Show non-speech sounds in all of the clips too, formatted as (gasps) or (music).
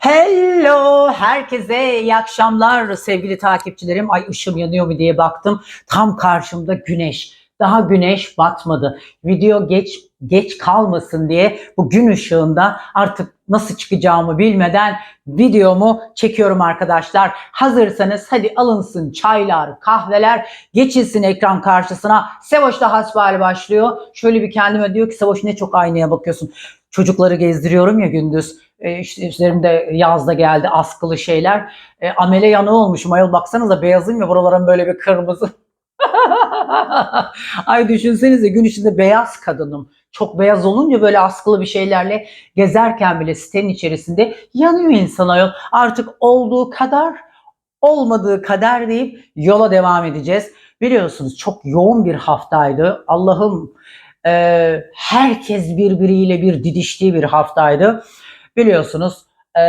Hello, herkese iyi akşamlar sevgili takipçilerim. Ay ışım yanıyor mu diye baktım. Tam karşımda güneş. Daha güneş batmadı. Video geç geç kalmasın diye bu gün ışığında artık nasıl çıkacağımı bilmeden videomu çekiyorum arkadaşlar. Hazırsanız hadi alınsın çaylar, kahveler, geçilsin ekran karşısına. Sevoş da hasbihal başlıyor. Şöyle bir kendime diyor ki Sevoş ne çok aynaya bakıyorsun. Çocukları gezdiriyorum ya gündüz. E, işte üzerimde yazda geldi askılı şeyler. E, amele yanığı olmuşum ayol baksanıza beyazım ya buralarım böyle bir kırmızı. (laughs) Ay düşünsenize gün içinde beyaz kadınım. Çok beyaz olunca böyle askılı bir şeylerle gezerken bile sitenin içerisinde yanıyor insan ayol. Artık olduğu kadar olmadığı kadar deyip yola devam edeceğiz. Biliyorsunuz çok yoğun bir haftaydı. Allah'ım e, herkes birbiriyle bir didiştiği bir haftaydı. Biliyorsunuz e,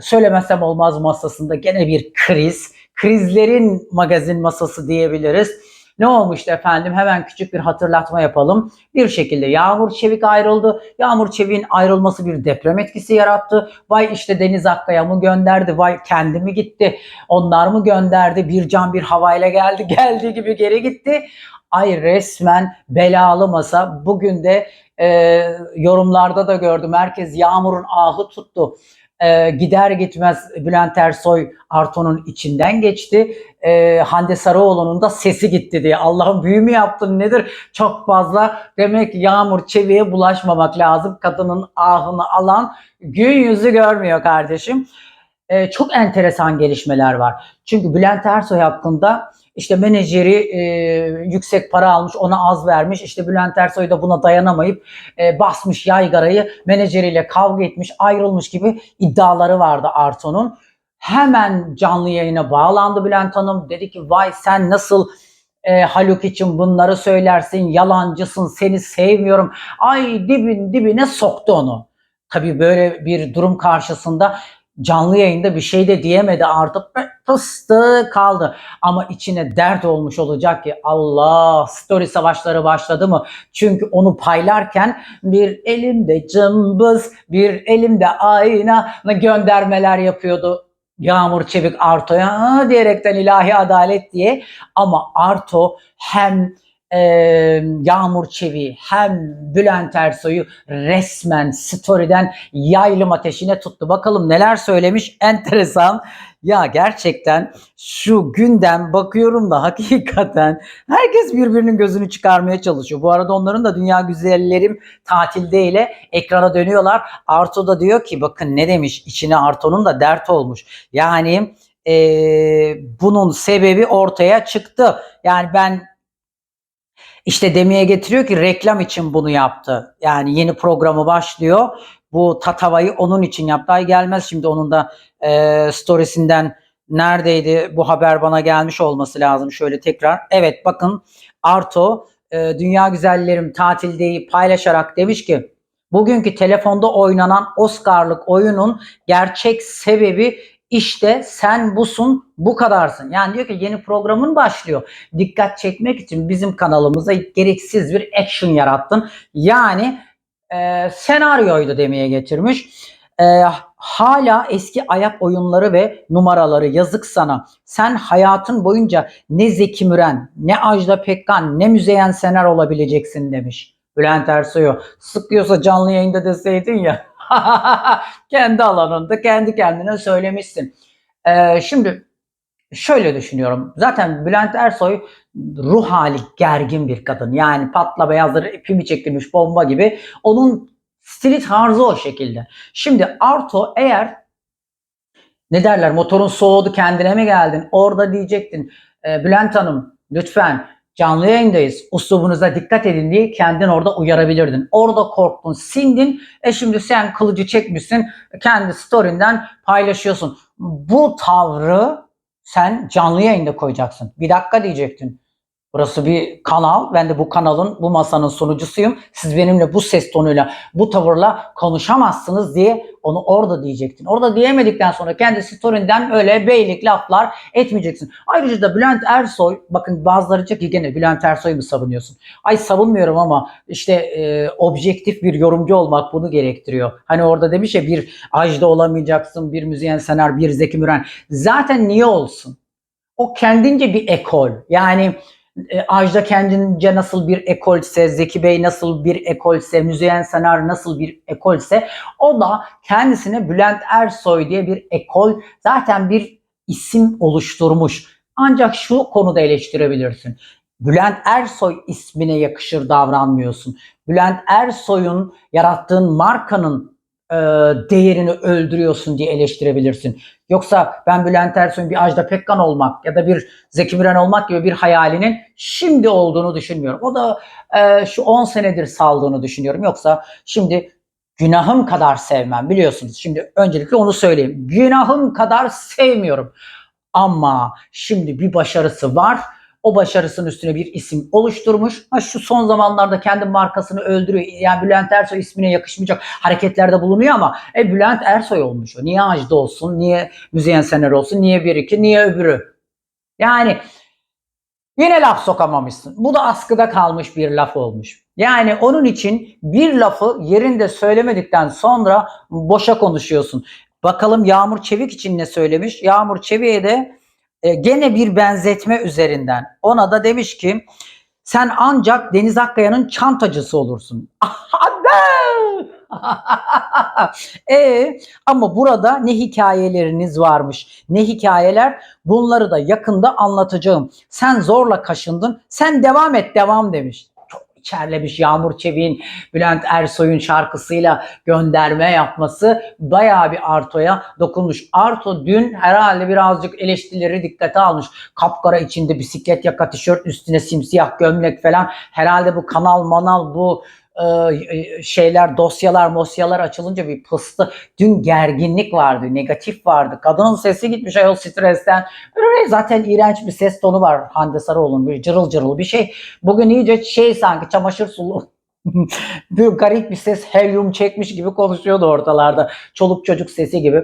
söylemesem olmaz masasında gene bir kriz. Krizlerin magazin masası diyebiliriz. Ne olmuştu efendim? Hemen küçük bir hatırlatma yapalım. Bir şekilde Yağmur Çevik ayrıldı. Yağmur Çevik'in ayrılması bir deprem etkisi yarattı. Vay işte Deniz Akkaya mı gönderdi? Vay kendi mi gitti? Onlar mı gönderdi? Bir can bir havayla geldi. (laughs) Geldiği gibi geri gitti. Ay resmen belalı masa. Bugün de e, yorumlarda da gördüm. Herkes Yağmur'un ahı tuttu. E, gider gitmez Bülent Ersoy Arto'nun içinden geçti. E, Hande Sarıoğlu'nun da sesi gitti diye. Allah'ım büyü mü yaptın nedir? Çok fazla. Demek Yağmur Çevik'e bulaşmamak lazım. Kadının ahını alan gün yüzü görmüyor kardeşim. E, çok enteresan gelişmeler var. Çünkü Bülent Ersoy hakkında işte menajeri e, yüksek para almış ona az vermiş. İşte Bülent Ersoy da buna dayanamayıp e, basmış yaygarayı menajeriyle kavga etmiş ayrılmış gibi iddiaları vardı Arto'nun. Hemen canlı yayına bağlandı Bülent Hanım. Dedi ki vay sen nasıl e, Haluk için bunları söylersin yalancısın seni sevmiyorum. Ay dibin dibine soktu onu. Tabii böyle bir durum karşısında canlı yayında bir şey de diyemedi artık fıstığı kaldı. Ama içine dert olmuş olacak ki Allah story savaşları başladı mı? Çünkü onu paylarken bir elimde cımbız, bir elimde ayna göndermeler yapıyordu. Yağmur Çevik Arto'ya diyerekten ilahi adalet diye ama Arto hem Yağmur Çevi hem Bülent Ersoy'u resmen story'den yaylım ateşine tuttu. Bakalım neler söylemiş (laughs) enteresan. Ya gerçekten şu gündem bakıyorum da hakikaten herkes birbirinin gözünü çıkarmaya çalışıyor. Bu arada onların da dünya güzellerim tatildeyle ekrana dönüyorlar. Arto da diyor ki bakın ne demiş içine Arto'nun da dert olmuş. Yani e, bunun sebebi ortaya çıktı. Yani ben işte demeye getiriyor ki reklam için bunu yaptı. Yani yeni programı başlıyor. Bu tatavayı onun için yaptı. Ay gelmez şimdi onun da e, storiesinden neredeydi bu haber bana gelmiş olması lazım. Şöyle tekrar. Evet bakın Arto e, Dünya Güzellerim tatildeyi paylaşarak demiş ki bugünkü telefonda oynanan Oscar'lık oyunun gerçek sebebi işte sen busun, bu kadarsın. Yani diyor ki yeni programın başlıyor. Dikkat çekmek için bizim kanalımıza gereksiz bir action yarattın. Yani e, senaryoydu demeye getirmiş. E, hala eski ayak oyunları ve numaraları yazık sana. Sen hayatın boyunca ne Zeki Müren, ne Ajda Pekkan, ne Müzeyyen Sener olabileceksin demiş. Bülent Ersoy'u sıkıyorsa canlı yayında deseydin ya. (laughs) kendi alanında kendi kendine söylemişsin. Ee, şimdi şöyle düşünüyorum. Zaten Bülent Ersoy ruh hali gergin bir kadın. Yani patla beyazları ipimi çekilmiş bomba gibi. Onun stili tarzı o şekilde. Şimdi Arto eğer ne derler motorun soğudu kendine mi geldin? Orada diyecektin e, Bülent Hanım lütfen canlı yayındayız. Uslubunuza dikkat edin diye kendin orada uyarabilirdin. Orada korktun, sindin. E şimdi sen kılıcı çekmişsin. Kendi story'nden paylaşıyorsun. Bu tavrı sen canlı yayında koyacaksın. Bir dakika diyecektin. Burası bir kanal. Ben de bu kanalın, bu masanın sunucusuyum. Siz benimle bu ses tonuyla, bu tavırla konuşamazsınız diye onu orada diyecektin. Orada diyemedikten sonra kendi story'inden öyle beylik laflar etmeyeceksin. Ayrıca da Bülent Ersoy, bakın bazıları diyecek ki gene Bülent Ersoy'u mu savunuyorsun? Ay savunmuyorum ama işte e, objektif bir yorumcu olmak bunu gerektiriyor. Hani orada demiş ya bir Ajda olamayacaksın, bir Müzeyyen Senar, bir Zeki Müren. Zaten niye olsun? O kendince bir ekol. Yani e, Ajda kendince nasıl bir ekolse, Zeki Bey nasıl bir ekolse, Müzeyyen Senar nasıl bir ekolse o da kendisine Bülent Ersoy diye bir ekol zaten bir isim oluşturmuş. Ancak şu konuda eleştirebilirsin. Bülent Ersoy ismine yakışır davranmıyorsun. Bülent Ersoy'un yarattığın markanın e, değerini öldürüyorsun diye eleştirebilirsin. Yoksa ben Bülent Ersoy'un bir Ajda Pekkan olmak ya da bir Zeki Müren olmak gibi bir hayalinin şimdi olduğunu düşünmüyorum. O da e, şu 10 senedir saldığını düşünüyorum. Yoksa şimdi günahım kadar sevmem biliyorsunuz. Şimdi öncelikle onu söyleyeyim. Günahım kadar sevmiyorum. Ama şimdi bir başarısı var. O başarısının üstüne bir isim oluşturmuş. Ha şu son zamanlarda kendi markasını öldürüyor. Yani Bülent Ersoy ismine yakışmayacak hareketlerde bulunuyor ama e Bülent Ersoy olmuş o. Niye Ajda olsun? Niye Müzeyyen Sener olsun? Niye bir iki? Niye öbürü? Yani yine laf sokamamışsın. Bu da askıda kalmış bir laf olmuş. Yani onun için bir lafı yerinde söylemedikten sonra boşa konuşuyorsun. Bakalım Yağmur Çevik için ne söylemiş? Yağmur Çevik'e de e, gene bir benzetme üzerinden. Ona da demiş ki sen ancak Deniz Akkaya'nın çantacısı olursun. (laughs) (laughs) e ama burada ne hikayeleriniz varmış, ne hikayeler bunları da yakında anlatacağım. Sen zorla kaşındın, sen devam et devam demiş. İçerlemiş Yağmur Çevik'in Bülent Ersoy'un şarkısıyla gönderme yapması bayağı bir Arto'ya dokunmuş. Arto dün herhalde birazcık eleştirileri dikkate almış. Kapkara içinde bisiklet yaka tişört üstüne simsiyah gömlek falan. Herhalde bu kanal manal bu e, şeyler dosyalar mosyalar açılınca bir pıstı. Dün gerginlik vardı, negatif vardı. Kadının sesi gitmiş ayol stresten. Zaten iğrenç bir ses tonu var Hande Sarıoğlu'nun bir cırıl cırıl bir şey. Bugün iyice şey sanki çamaşır sulu (laughs) bir garip bir ses helyum çekmiş gibi konuşuyordu ortalarda. Çoluk çocuk sesi gibi.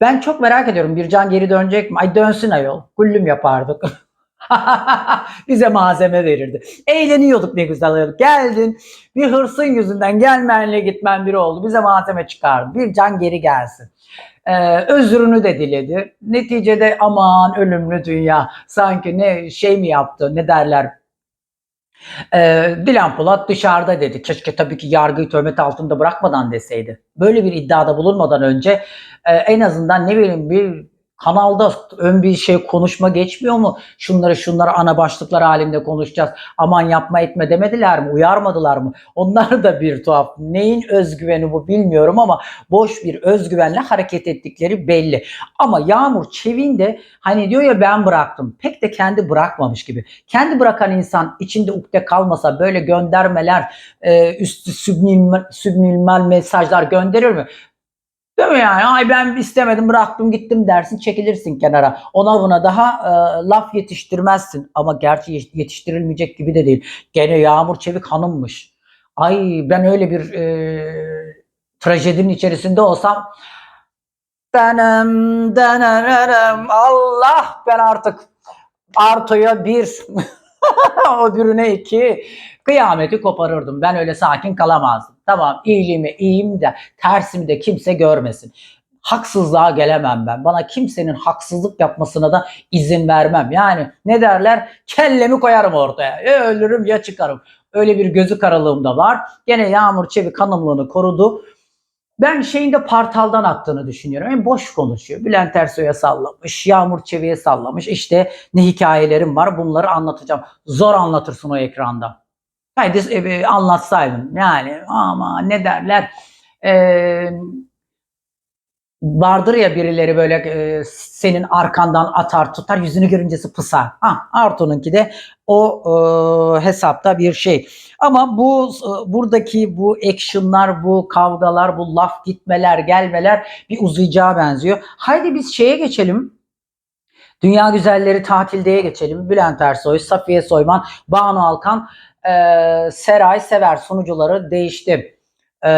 Ben çok merak ediyorum Bircan geri dönecek mi? Ay dönsün ayol. Kullüm yapardık. (laughs) (laughs) Bize malzeme verirdi. Eğleniyorduk ne güzel. Geldin bir hırsın yüzünden gelmenle gitmen biri oldu. Bize malzeme çıkardı. Bir can geri gelsin. Ee, özrünü de diledi. Neticede aman ölümlü dünya sanki ne şey mi yaptı ne derler ee, Dilan Polat dışarıda dedi. Keşke tabii ki yargıyı töhmet altında bırakmadan deseydi. Böyle bir iddiada bulunmadan önce e, en azından ne bileyim bir Kanalda ön bir şey konuşma geçmiyor mu? Şunları şunları ana başlıklar halinde konuşacağız. Aman yapma etme demediler mi? Uyarmadılar mı? Onlar da bir tuhaf. Neyin özgüveni bu bilmiyorum ama boş bir özgüvenle hareket ettikleri belli. Ama Yağmur Çevin de hani diyor ya ben bıraktım. Pek de kendi bırakmamış gibi. Kendi bırakan insan içinde ukde kalmasa böyle göndermeler, e, üstü sübnimal, sübnimal mesajlar gönderir mi? Değil mi yani? Ay ben istemedim bıraktım gittim dersin çekilirsin kenara. Ona buna daha e, laf yetiştirmezsin. Ama gerçi yetiştirilmeyecek gibi de değil. Gene Yağmur Çevik hanımmış. Ay ben öyle bir e, trajedinin içerisinde olsam benim denerim Allah ben artık Arto'ya bir (laughs) o birine iki kıyameti koparırdım. Ben öyle sakin kalamazdım. Tamam iyiliğimi iyiyim de tersimi de kimse görmesin. Haksızlığa gelemem ben. Bana kimsenin haksızlık yapmasına da izin vermem. Yani ne derler? Kellemi koyarım ortaya. Ya ölürüm ya çıkarım. Öyle bir gözü karalığım da var. Gene Yağmur Çevik hanımlığını korudu. Ben şeyin de partaldan attığını düşünüyorum. Yani boş konuşuyor. Bülent Ersoy'a sallamış, Yağmur Çevik'e sallamış. İşte ne hikayelerim var bunları anlatacağım. Zor anlatırsın o ekranda. Haydi e, anlatsaydın. Yani ama ne derler? Eee vardır ya birileri böyle e, senin arkandan atar tutar yüzünü görüncesi pısar. Ha, Arto'nunki de o e, hesapta bir şey. Ama bu e, buradaki bu actionlar, bu kavgalar, bu laf gitmeler, gelmeler bir uzayacağı benziyor. Haydi biz şeye geçelim. Dünya güzelleri tatildeye geçelim. Bülent Ersoy, Safiye Soyman, Banu Alkan, e, Seray Sever sunucuları değişti. E,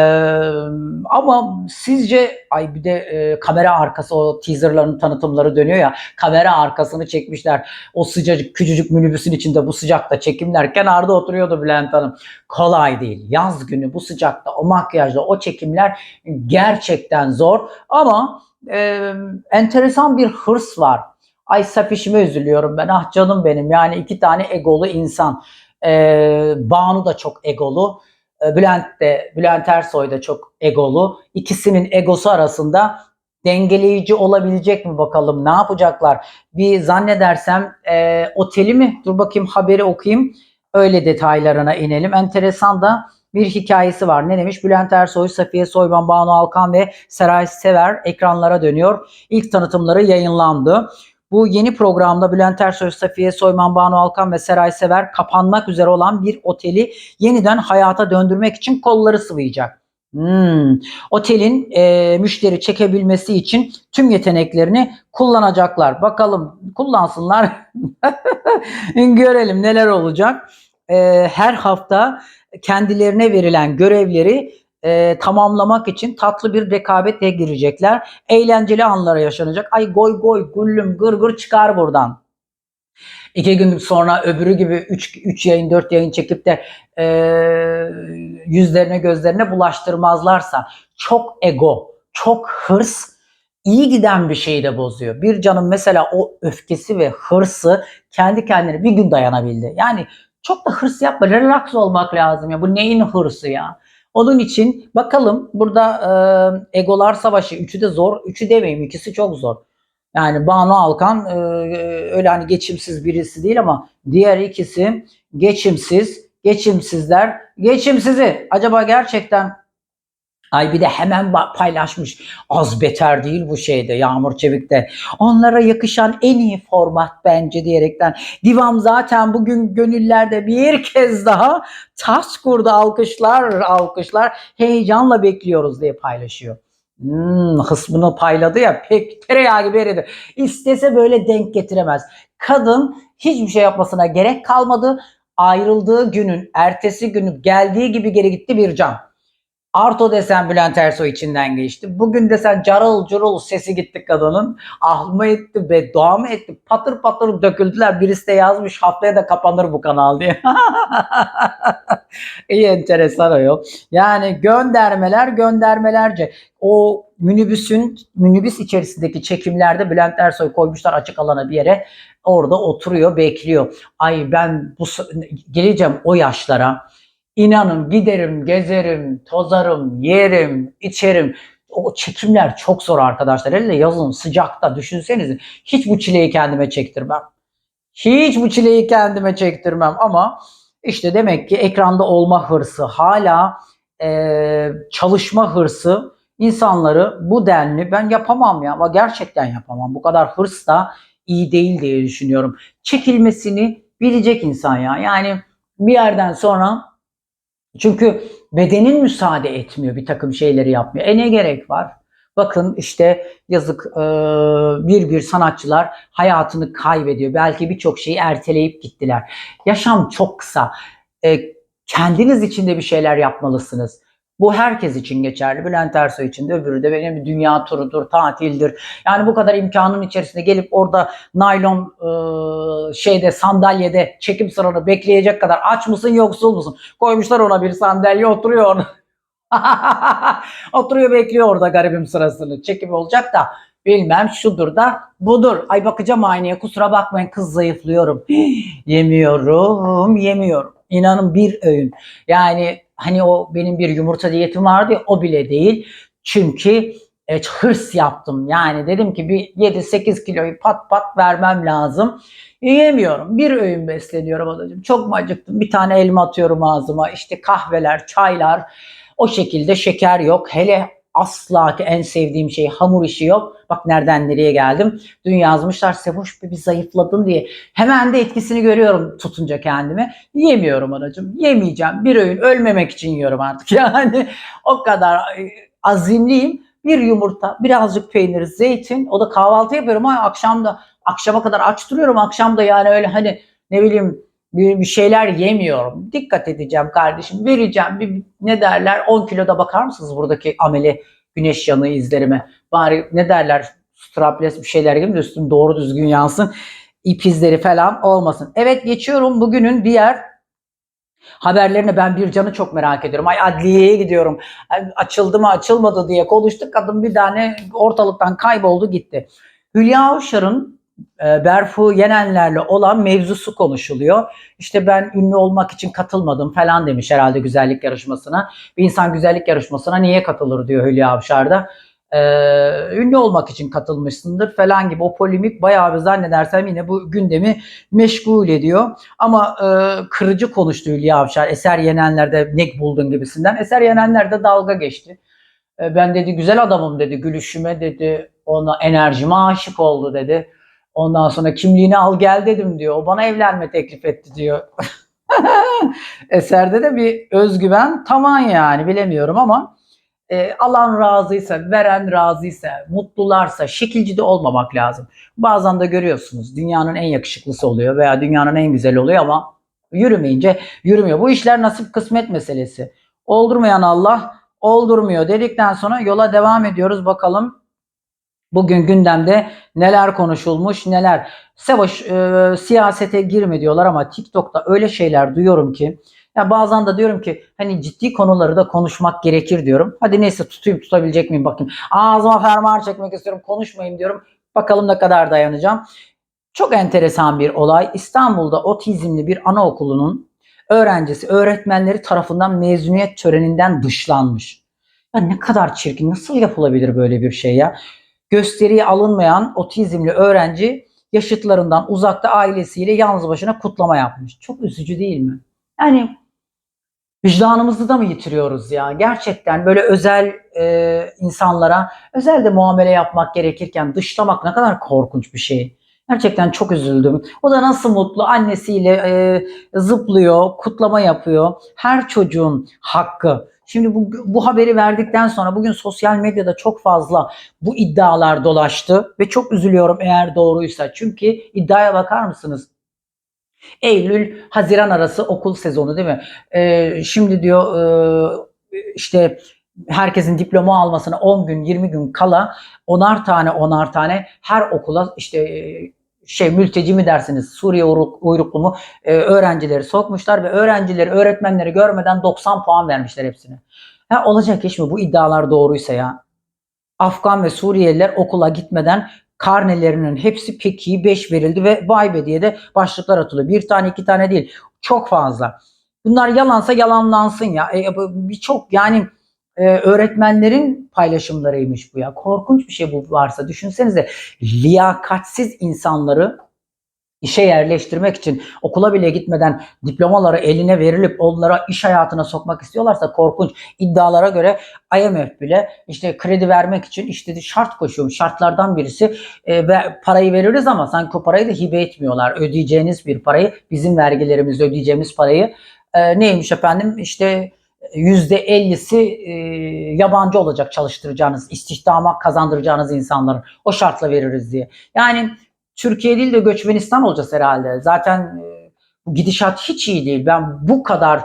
ama sizce ay bir de e, kamera arkası o teaserların tanıtımları dönüyor ya kamera arkasını çekmişler. O sıcacık küçücük minibüsün içinde bu sıcakta çekimler kenarda oturuyordu Bülent Hanım. Kolay değil. Yaz günü bu sıcakta o makyajla o çekimler gerçekten zor ama e, enteresan bir hırs var. Ay Safiş'ime üzülüyorum ben. Ah canım benim. Yani iki tane egolu insan. Ee, Banu da çok egolu. Ee, Bülent de, Bülent Ersoy da çok egolu. İkisinin egosu arasında dengeleyici olabilecek mi bakalım? Ne yapacaklar? Bir zannedersem e, oteli mi? Dur bakayım haberi okuyayım. Öyle detaylarına inelim. Enteresan da bir hikayesi var. Ne demiş? Bülent Ersoy, Safiye Soyman, Banu Alkan ve Seray Sever ekranlara dönüyor. İlk tanıtımları yayınlandı. Bu yeni programda Bülent Ersoy, Safiye Soyman, Banu Alkan ve Seray Sever kapanmak üzere olan bir oteli yeniden hayata döndürmek için kolları sıvayacak. Hmm. Otelin e, müşteri çekebilmesi için tüm yeteneklerini kullanacaklar. Bakalım kullansınlar. (laughs) Görelim neler olacak. E, her hafta kendilerine verilen görevleri e, tamamlamak için tatlı bir rekabete girecekler. Eğlenceli anlara yaşanacak. Ay goy goy güllüm gır gır çıkar buradan. İki gün sonra öbürü gibi 3 üç yayın 4 yayın çekip de e, yüzlerine gözlerine bulaştırmazlarsa çok ego, çok hırs iyi giden bir şeyi de bozuyor. Bir canın mesela o öfkesi ve hırsı kendi kendine bir gün dayanabildi. Yani çok da hırs yapma, relax olmak lazım ya. Bu neyin hırsı ya? Onun için bakalım burada e, egolar savaşı. Üçü de zor. Üçü demeyeyim ikisi çok zor. Yani Banu Alkan e, öyle hani geçimsiz birisi değil ama diğer ikisi geçimsiz, geçimsizler, geçimsizi. Acaba gerçekten Ay bir de hemen paylaşmış. Az beter değil bu şeyde Yağmur Çevik'te. Onlara yakışan en iyi format bence diyerekten. Divam zaten bugün gönüllerde bir kez daha taş kurdu alkışlar alkışlar. Heyecanla bekliyoruz diye paylaşıyor. Hmm, hısmını payladı ya pek tereyağı gibi eridi. İstese böyle denk getiremez. Kadın hiçbir şey yapmasına gerek kalmadı. Ayrıldığı günün ertesi günü geldiği gibi geri gitti bir can. Arto desen Bülent Ersoy içinden geçti. Bugün desen carıl curul sesi gitti kadının. Ah mı etti beddua mı etti? Patır patır döküldüler. Birisi de yazmış haftaya da kapanır bu kanal diye. (laughs) İyi enteresan o yol. Yani göndermeler göndermelerce. O minibüsün minibüs içerisindeki çekimlerde Bülent Ersoy koymuşlar açık alana bir yere. Orada oturuyor bekliyor. Ay ben bu geleceğim o yaşlara İnanın giderim, gezerim, tozarım, yerim, içerim. O çekimler çok zor arkadaşlar. Hele yazın sıcakta düşünsenize. Hiç bu çileyi kendime çektirmem. Hiç bu çileyi kendime çektirmem ama işte demek ki ekranda olma hırsı, hala e, çalışma hırsı insanları bu denli ben yapamam ya ama gerçekten yapamam. Bu kadar hırs da iyi değil diye düşünüyorum. Çekilmesini bilecek insan ya. Yani bir yerden sonra çünkü bedenin müsaade etmiyor bir takım şeyleri yapmıyor. E ne gerek var? Bakın işte yazık e, bir bir sanatçılar hayatını kaybediyor. Belki birçok şeyi erteleyip gittiler. Yaşam çok kısa. E, kendiniz için de bir şeyler yapmalısınız. Bu herkes için geçerli. Bülent Ersoy için de öbürü de benim bir dünya turudur, tatildir. Yani bu kadar imkanın içerisinde gelip orada naylon e, şeyde sandalyede çekim sıranı bekleyecek kadar aç mısın yoksul musun? Koymuşlar ona bir sandalye oturuyor (laughs) oturuyor bekliyor orada garibim sırasını. Çekim olacak da bilmem şudur da budur. Ay bakacağım aynaya kusura bakmayın kız zayıflıyorum. (gasps) yemiyorum, yemiyorum. İnanın bir öğün. Yani hani o benim bir yumurta diyetim vardı ya o bile değil. Çünkü e, hırs yaptım. Yani dedim ki bir 7-8 kiloyu pat pat vermem lazım. Yiyemiyorum. Bir öğün besleniyorum adacığım. Çok mu acıktım? Bir tane elma atıyorum ağzıma. İşte kahveler, çaylar. O şekilde şeker yok. Hele asla ki en sevdiğim şey hamur işi yok. Bak nereden nereye geldim. Dün yazmışlar Sevoş bir zayıfladın diye. Hemen de etkisini görüyorum tutunca kendimi. Yemiyorum anacığım. Yemeyeceğim. Bir öğün ölmemek için yiyorum artık. (laughs) Yani o kadar e, azimliyim. bir yumurta, birazcık peynir, zeytin. O da kahvaltı yapıyorum ama akşam da akşama kadar aç duruyorum. Akşam da yani öyle hani ne bileyim bir, bir şeyler yemiyorum. Dikkat edeceğim kardeşim. Vereceğim bir ne derler 10 kiloda bakar mısınız buradaki ameli güneş yanığı izlerime? Bari ne derler strapless bir şeyler gibi üstüm doğru düzgün yansın. İp izleri falan olmasın. Evet geçiyorum bugünün diğer haberlerine ben bir canı çok merak ediyorum. Ay adliyeye gidiyorum. Açıldı mı açılmadı diye konuştuk. Kadın bir tane ortalıktan kayboldu gitti. Hülya Avşar'ın Berfu Yenenlerle olan mevzusu konuşuluyor. İşte ben ünlü olmak için katılmadım falan demiş herhalde güzellik yarışmasına. Bir insan güzellik yarışmasına niye katılır diyor Hülya Avşar da. Ee, ünlü olmak için katılmışsındır falan gibi o polemik bayağı bir zannedersem yine bu gündemi meşgul ediyor. Ama e, kırıcı konuştu Hülya Avşar. Eser Yenenler'de ne buldun gibisinden. Eser Yenenler'de dalga geçti. E, ben dedi güzel adamım dedi. Gülüşüme dedi. Ona enerjime aşık oldu dedi. Ondan sonra kimliğini al gel dedim diyor. O bana evlenme teklif etti diyor. (laughs) Eserde de bir özgüven tavan yani bilemiyorum ama e, alan razıysa, veren razıysa, mutlularsa şekilci de olmamak lazım. Bazen de görüyorsunuz dünyanın en yakışıklısı oluyor veya dünyanın en güzeli oluyor ama yürümeyince yürümüyor. Bu işler nasip kısmet meselesi. Oldurmayan Allah oldurmuyor dedikten sonra yola devam ediyoruz bakalım. Bugün gündemde neler konuşulmuş neler. Sevoş e, siyasete girme diyorlar ama TikTok'ta öyle şeyler duyuyorum ki ya bazen de diyorum ki hani ciddi konuları da konuşmak gerekir diyorum. Hadi neyse tutayım tutabilecek miyim bakayım. Ağzıma fermuar çekmek istiyorum konuşmayayım diyorum. Bakalım ne kadar dayanacağım. Çok enteresan bir olay. İstanbul'da otizmli bir anaokulunun öğrencisi öğretmenleri tarafından mezuniyet töreninden dışlanmış. Ya ne kadar çirkin. Nasıl yapılabilir böyle bir şey ya? Gösteriye alınmayan otizmli öğrenci yaşıtlarından uzakta ailesiyle yalnız başına kutlama yapmış. Çok üzücü değil mi? Yani vicdanımızı da mı yitiriyoruz ya? Gerçekten böyle özel e, insanlara özel de muamele yapmak gerekirken dışlamak ne kadar korkunç bir şey. Gerçekten çok üzüldüm. O da nasıl mutlu annesiyle e, zıplıyor, kutlama yapıyor. Her çocuğun hakkı. Şimdi bu, bu haberi verdikten sonra bugün sosyal medyada çok fazla bu iddialar dolaştı ve çok üzülüyorum eğer doğruysa. Çünkü iddiaya bakar mısınız? Eylül, Haziran arası okul sezonu değil mi? Ee, şimdi diyor e, işte herkesin diploma almasına 10 gün 20 gün kala onar tane onar tane her okula işte e, şey mülteci mi dersiniz Suriye uyruk- uyruklu mu e, öğrencileri sokmuşlar ve öğrencileri öğretmenleri görmeden 90 puan vermişler hepsine. Ha, olacak iş mi bu iddialar doğruysa ya? Afgan ve Suriyeliler okula gitmeden karnelerinin hepsi peki 5 verildi ve vay be diye de başlıklar atılıyor. Bir tane iki tane değil çok fazla. Bunlar yalansa yalanlansın ya. E, bu Birçok yani e, öğretmenlerin paylaşımlarıymış bu ya. Korkunç bir şey bu varsa düşünsenize liyakatsiz insanları işe yerleştirmek için okula bile gitmeden diplomaları eline verilip onlara iş hayatına sokmak istiyorlarsa korkunç. iddialara göre IMF bile işte kredi vermek için işte şart koşuyormuş. Şartlardan birisi e, ve parayı veririz ama sanki o parayı da hibe etmiyorlar. Ödeyeceğiniz bir parayı bizim vergilerimizle ödeyeceğimiz parayı e, neymiş efendim işte %50'si e, yabancı olacak çalıştıracağınız, istihdama kazandıracağınız insanların. O şartla veririz diye. Yani Türkiye değil de Göçmenistan olacağız herhalde. Zaten e, bu gidişat hiç iyi değil. Ben bu kadar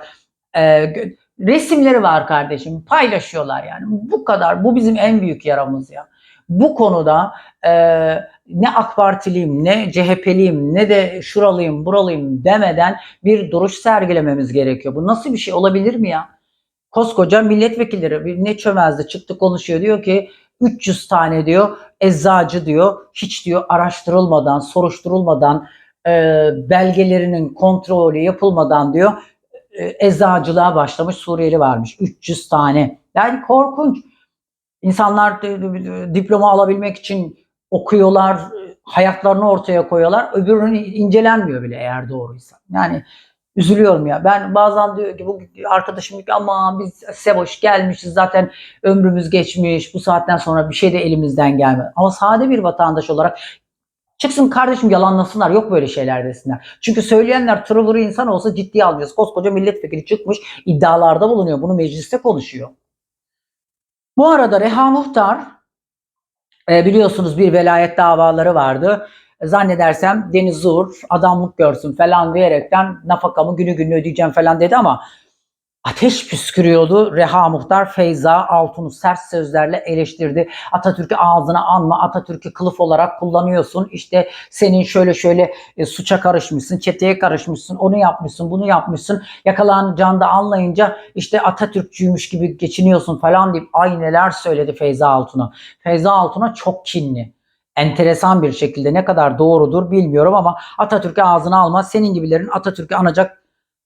e, resimleri var kardeşim paylaşıyorlar yani. Bu kadar. Bu bizim en büyük yaramız ya. Bu konuda e, ne AK Partiliyim, ne CHP'liyim, ne de şuralıyım, buralıyım demeden bir duruş sergilememiz gerekiyor. Bu nasıl bir şey olabilir mi ya? Koskoca milletvekilleri ne çömezdi çıktı konuşuyor diyor ki 300 tane diyor eczacı diyor hiç diyor araştırılmadan soruşturulmadan e, belgelerinin kontrolü yapılmadan diyor e, eczacılığa başlamış Suriyeli varmış 300 tane. Yani korkunç. İnsanlar diploma alabilmek için okuyorlar hayatlarını ortaya koyuyorlar öbürünün incelenmiyor bile eğer doğruysa. Yani Üzülüyorum ya. Ben bazen diyor ki bu arkadaşım diyor ki ama biz Sevoş gelmişiz zaten ömrümüz geçmiş. Bu saatten sonra bir şey de elimizden gelmez. Ama sade bir vatandaş olarak çıksın kardeşim yalanlasınlar. Yok böyle şeyler desinler. Çünkü söyleyenler tırıvırı insan olsa ciddiye almayacağız. Koskoca milletvekili çıkmış iddialarda bulunuyor. Bunu mecliste konuşuyor. Bu arada Reha Muhtar e, biliyorsunuz bir velayet davaları vardı. Zannedersem Deniz Uğur adamlık görsün falan diyerekten nafakamı günü günü ödeyeceğim falan dedi ama ateş püskürüyordu. Reha Muhtar Feyza Altun'u sert sözlerle eleştirdi. Atatürk'ü ağzına anma, Atatürk'ü kılıf olarak kullanıyorsun. İşte senin şöyle şöyle e, suça karışmışsın, çeteye karışmışsın, onu yapmışsın, bunu yapmışsın. Yakalanacağını da anlayınca işte Atatürkçüymüş gibi geçiniyorsun falan deyip ay neler söyledi Feyza Altun'a. Feyza Altun'a çok kinli. Enteresan bir şekilde ne kadar doğrudur bilmiyorum ama Atatürk'ü ağzına alma. Senin gibilerin Atatürk'ü anacak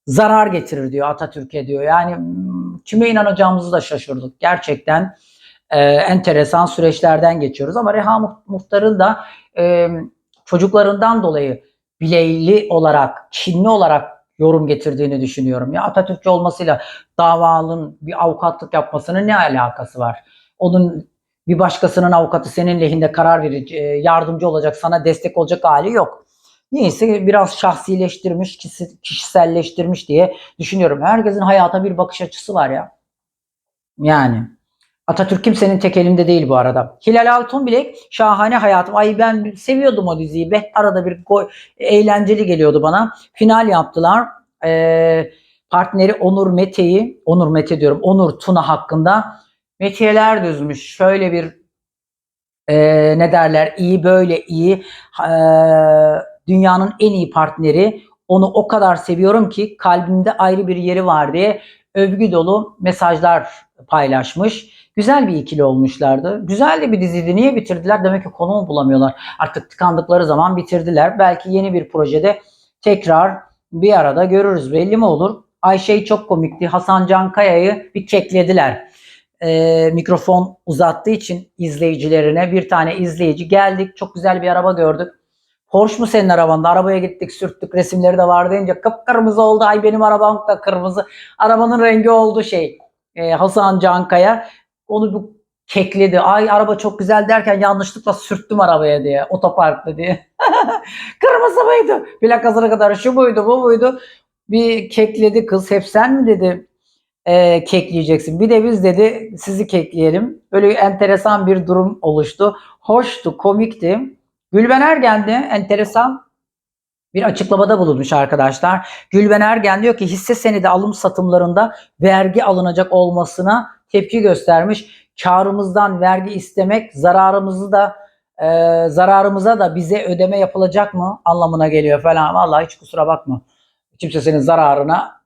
zarar getirir diyor Atatürk'e diyor. Yani hmm, kime inanacağımızı da şaşırdık. Gerçekten e, enteresan süreçlerden geçiyoruz ama Reha Muh- Muhtar'ın da e, çocuklarından dolayı bileyli olarak, kinli olarak yorum getirdiğini düşünüyorum. Ya Atatürkçü olmasıyla davalın bir avukatlık yapmasının ne alakası var? Onun bir başkasının avukatı senin lehinde karar verecek, yardımcı olacak, sana destek olacak hali yok. Neyse biraz şahsileştirmiş, kişi- kişiselleştirmiş diye düşünüyorum. Herkesin hayata bir bakış açısı var ya. Yani Atatürk kimsenin tek elinde değil bu arada. Hilal Altunbilek şahane hayatım. Ay ben seviyordum o diziyi be. Arada bir go- eğlenceli geliyordu bana. Final yaptılar. Ee, partneri Onur Mete'yi, Onur Mete diyorum, Onur Tuna hakkında metiyeler düzmüş. Şöyle bir ee, ne derler iyi böyle iyi Ee, dünyanın en iyi partneri onu o kadar seviyorum ki kalbimde ayrı bir yeri var diye övgü dolu mesajlar paylaşmış. Güzel bir ikili olmuşlardı. Güzel de bir diziydi. Niye bitirdiler? Demek ki konumu bulamıyorlar. Artık tıkandıkları zaman bitirdiler. Belki yeni bir projede tekrar bir arada görürüz. Belli mi olur? Ayşe'yi çok komikti. Hasan Cankaya'yı bir keklediler e, mikrofon uzattığı için izleyicilerine bir tane izleyici geldik. Çok güzel bir araba gördük. Porsche mu senin arabanda? Arabaya gittik, sürttük. Resimleri de var deyince kıpkırmızı oldu. Ay benim arabam da kırmızı. Arabanın rengi oldu şey. E, Hasan Cankaya. Onu bu kekledi. Ay araba çok güzel derken yanlışlıkla sürttüm arabaya diye. Otoparkta diye. (laughs) kırmızı mıydı? Plakasına kadar şu buydu, bu buydu. Bir kekledi kız. Hep sen mi dedi? E, kekleyeceksin. Bir de biz dedi sizi kekleyelim. Böyle enteresan bir durum oluştu. Hoştu, komikti. Gülben Ergen de enteresan bir açıklamada bulunmuş arkadaşlar. Gülben Ergen diyor ki hisse senedi alım satımlarında vergi alınacak olmasına tepki göstermiş. Karımızdan vergi istemek zararımızı da e, zararımıza da bize ödeme yapılacak mı anlamına geliyor falan. Vallahi hiç kusura bakma. Kimse senin zararına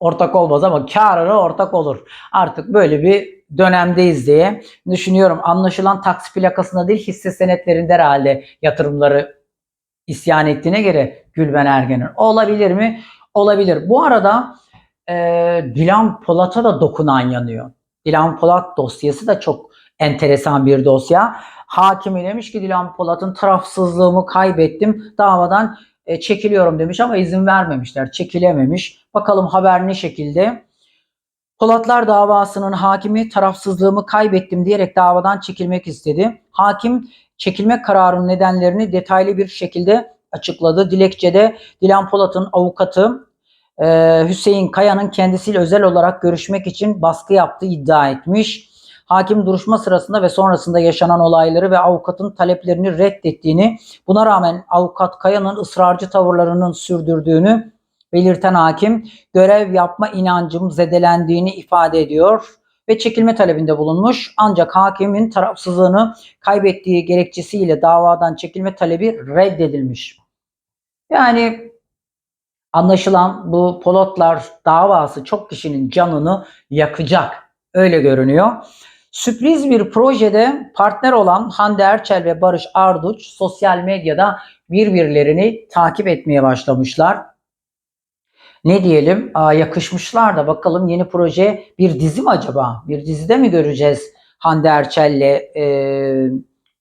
ortak olmaz ama karına ortak olur. Artık böyle bir dönemdeyiz diye düşünüyorum. Anlaşılan taksi plakasında değil hisse senetlerinde herhalde yatırımları isyan ettiğine göre Gülben Ergen'in. Olabilir mi? Olabilir. Bu arada e, Dilan Polat'a da dokunan yanıyor. Dilan Polat dosyası da çok enteresan bir dosya. Hakimi demiş ki Dilan Polat'ın tarafsızlığımı kaybettim. Davadan e, çekiliyorum demiş ama izin vermemişler. Çekilememiş. Bakalım haber ne şekilde. Polatlar davasının hakimi tarafsızlığımı kaybettim diyerek davadan çekilmek istedi. Hakim çekilme kararının nedenlerini detaylı bir şekilde açıkladı. Dilekçede Dilan Polat'ın avukatı e, Hüseyin Kaya'nın kendisiyle özel olarak görüşmek için baskı yaptığı iddia etmiş. Hakim duruşma sırasında ve sonrasında yaşanan olayları ve avukatın taleplerini reddettiğini, buna rağmen avukat Kaya'nın ısrarcı tavırlarının sürdürdüğünü belirten hakim, görev yapma inancım zedelendiğini ifade ediyor ve çekilme talebinde bulunmuş. Ancak hakimin tarafsızlığını kaybettiği gerekçesiyle davadan çekilme talebi reddedilmiş. Yani anlaşılan bu Polotlar davası çok kişinin canını yakacak. Öyle görünüyor. Sürpriz bir projede partner olan Hande Erçel ve Barış Arduç sosyal medyada birbirlerini takip etmeye başlamışlar. Ne diyelim? Yakışmışlar da bakalım yeni proje bir dizi mi acaba? Bir dizide mi göreceğiz Hande Erçel'le e,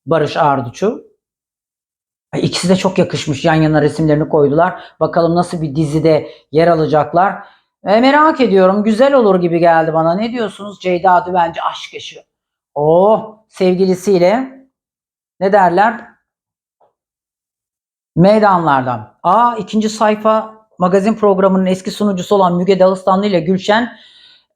Barış Arduç'u? İkisi de çok yakışmış. Yan yana resimlerini koydular. Bakalım nasıl bir dizide yer alacaklar. E, merak ediyorum. Güzel olur gibi geldi bana. Ne diyorsunuz? Ceyda Düvenci aşk yaşıyor. Oh sevgilisiyle ne derler? Meydanlardan. Aa ikinci sayfa magazin programının eski sunucusu olan Müge Dağıstanlı ile Gülşen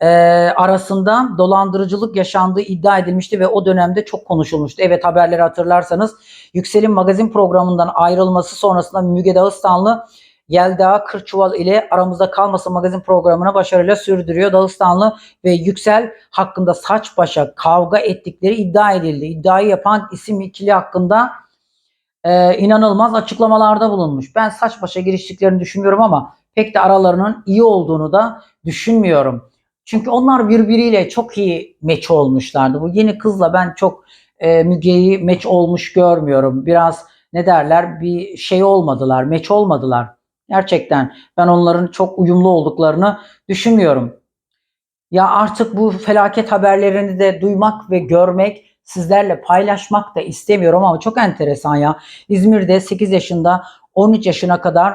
e, arasında dolandırıcılık yaşandığı iddia edilmişti ve o dönemde çok konuşulmuştu. Evet haberleri hatırlarsanız Yüksel'in magazin programından ayrılması sonrasında Müge Dağıstanlı Yelda Kırçuval ile aramızda kalmasın magazin programına başarıyla sürdürüyor. Dağıstanlı ve Yüksel hakkında saç başa kavga ettikleri iddia edildi. İddiayı yapan isim ikili hakkında e, inanılmaz açıklamalarda bulunmuş. Ben saç başa giriştiklerini düşünmüyorum ama pek de aralarının iyi olduğunu da düşünmüyorum. Çünkü onlar birbiriyle çok iyi meç olmuşlardı. Bu yeni kızla ben çok e, Müge'yi meç olmuş görmüyorum. Biraz ne derler bir şey olmadılar, meç olmadılar. Gerçekten ben onların çok uyumlu olduklarını düşünmüyorum. Ya artık bu felaket haberlerini de duymak ve görmek, sizlerle paylaşmak da istemiyorum ama çok enteresan ya. İzmir'de 8 yaşında 13 yaşına kadar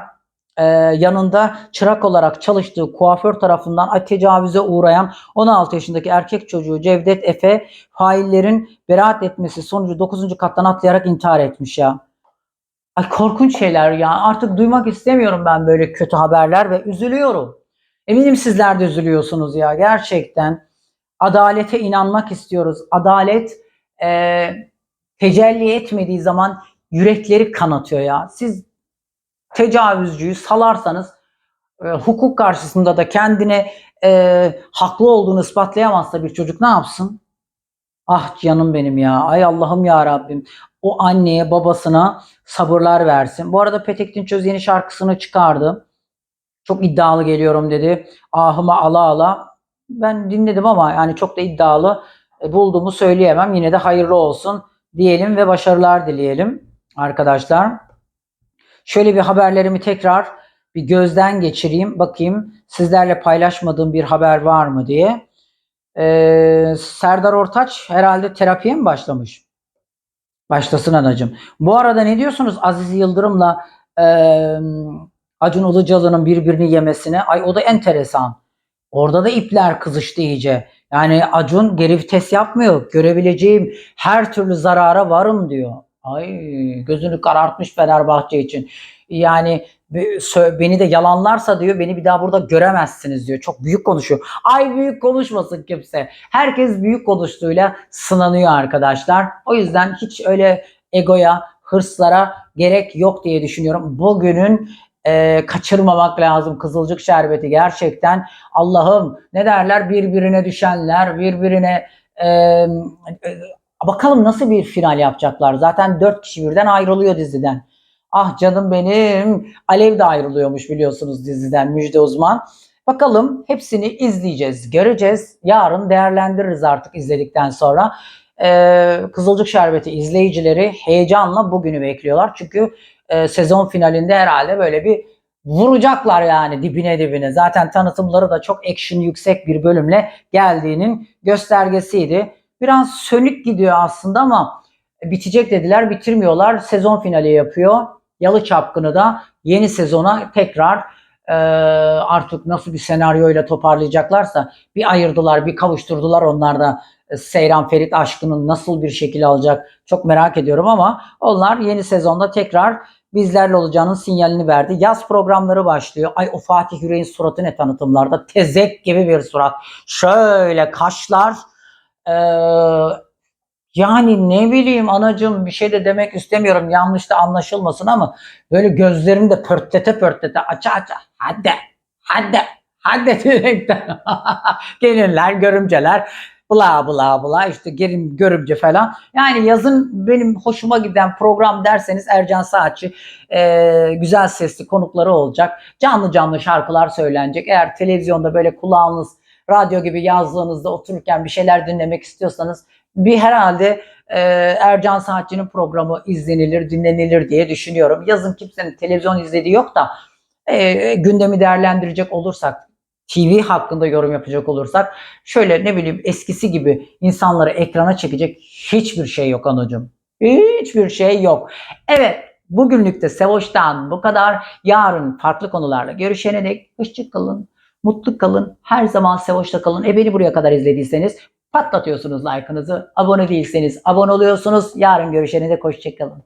e, yanında çırak olarak çalıştığı kuaför tarafından tecavüze uğrayan 16 yaşındaki erkek çocuğu Cevdet Efe faillerin beraat etmesi sonucu 9. kattan atlayarak intihar etmiş ya. Ay korkunç şeyler ya. Artık duymak istemiyorum ben böyle kötü haberler ve üzülüyorum. Eminim sizler de üzülüyorsunuz ya gerçekten. Adalete inanmak istiyoruz. Adalet e, tecelli etmediği zaman yürekleri kanatıyor ya. Siz tecavüzcüyü salarsanız e, hukuk karşısında da kendine e, haklı olduğunu ispatlayamazsa bir çocuk ne yapsın? Ah canım benim ya. Ay Allah'ım ya Rabbim. O anneye babasına sabırlar versin. Bu arada Petek Dinçöz yeni şarkısını çıkardı. Çok iddialı geliyorum dedi. Ahıma ala ala. Ben dinledim ama yani çok da iddialı e, bulduğumu söyleyemem. Yine de hayırlı olsun diyelim ve başarılar dileyelim arkadaşlar. Şöyle bir haberlerimi tekrar bir gözden geçireyim. Bakayım sizlerle paylaşmadığım bir haber var mı diye. Ee, Serdar Ortaç herhalde terapiye mi başlamış? Başlasın anacığım. Bu arada ne diyorsunuz Aziz Yıldırım'la e, Acun Ilıcalı'nın birbirini yemesine? Ay o da enteresan. Orada da ipler kızıştı iyice. Yani Acun geri vites yapmıyor. Görebileceğim her türlü zarara varım diyor. Ay gözünü karartmış Fenerbahçe için. Yani beni de yalanlarsa diyor beni bir daha burada göremezsiniz diyor. Çok büyük konuşuyor. Ay büyük konuşmasın kimse. Herkes büyük konuştuğuyla sınanıyor arkadaşlar. O yüzden hiç öyle egoya, hırslara gerek yok diye düşünüyorum. Bugünün e, kaçırmamak lazım Kızılcık Şerbeti gerçekten. Allah'ım ne derler birbirine düşenler, birbirine e, e, bakalım nasıl bir final yapacaklar. Zaten dört kişi birden ayrılıyor diziden. Ah canım benim. Alev de ayrılıyormuş biliyorsunuz diziden Müjde Uzman. Bakalım hepsini izleyeceğiz, göreceğiz. Yarın değerlendiririz artık izledikten sonra. Ee, Kızılcık Şerbeti izleyicileri heyecanla bugünü bekliyorlar. Çünkü e, sezon finalinde herhalde böyle bir vuracaklar yani dibine dibine. Zaten tanıtımları da çok action yüksek bir bölümle geldiğinin göstergesiydi. Biraz sönük gidiyor aslında ama bitecek dediler bitirmiyorlar. Sezon finali yapıyor. Yalı Çapkını da yeni sezona tekrar e, artık nasıl bir senaryoyla toparlayacaklarsa bir ayırdılar, bir kavuşturdular onlar da e, Seyran Ferit aşkının nasıl bir şekil alacak çok merak ediyorum ama onlar yeni sezonda tekrar bizlerle olacağının sinyalini verdi. Yaz programları başlıyor. Ay o Fatih Yüreğin suratı ne tanıtımlarda? Tezek gibi bir surat. Şöyle kaşlar. Ee, yani ne bileyim anacığım bir şey de demek istemiyorum. Yanlış da anlaşılmasın ama böyle gözlerini de pörtlete pörtlete aça aça. Hadi hadi hadi (laughs) direkten. (laughs) Gelinler görümceler bla bla bla işte gerim görümce falan. Yani yazın benim hoşuma giden program derseniz Ercan Saatçi e, güzel sesli konukları olacak. Canlı canlı şarkılar söylenecek. Eğer televizyonda böyle kulağınız radyo gibi yazdığınızda otururken bir şeyler dinlemek istiyorsanız bir herhalde e, Ercan Saatçı'nın programı izlenilir, dinlenilir diye düşünüyorum. Yazın kimsenin televizyon izlediği yok da e, gündemi değerlendirecek olursak, TV hakkında yorum yapacak olursak şöyle ne bileyim eskisi gibi insanları ekrana çekecek hiçbir şey yok anacığım. Hiçbir şey yok. Evet bugünlük de Sevoş'tan bu kadar. Yarın farklı konularla görüşene dek hoşçakalın. Mutlu kalın. Her zaman Sevoş'ta kalın. E beni buraya kadar izlediyseniz patlatıyorsunuz like'ınızı. Abone değilseniz abone oluyorsunuz. Yarın görüşene dek hoşçakalın.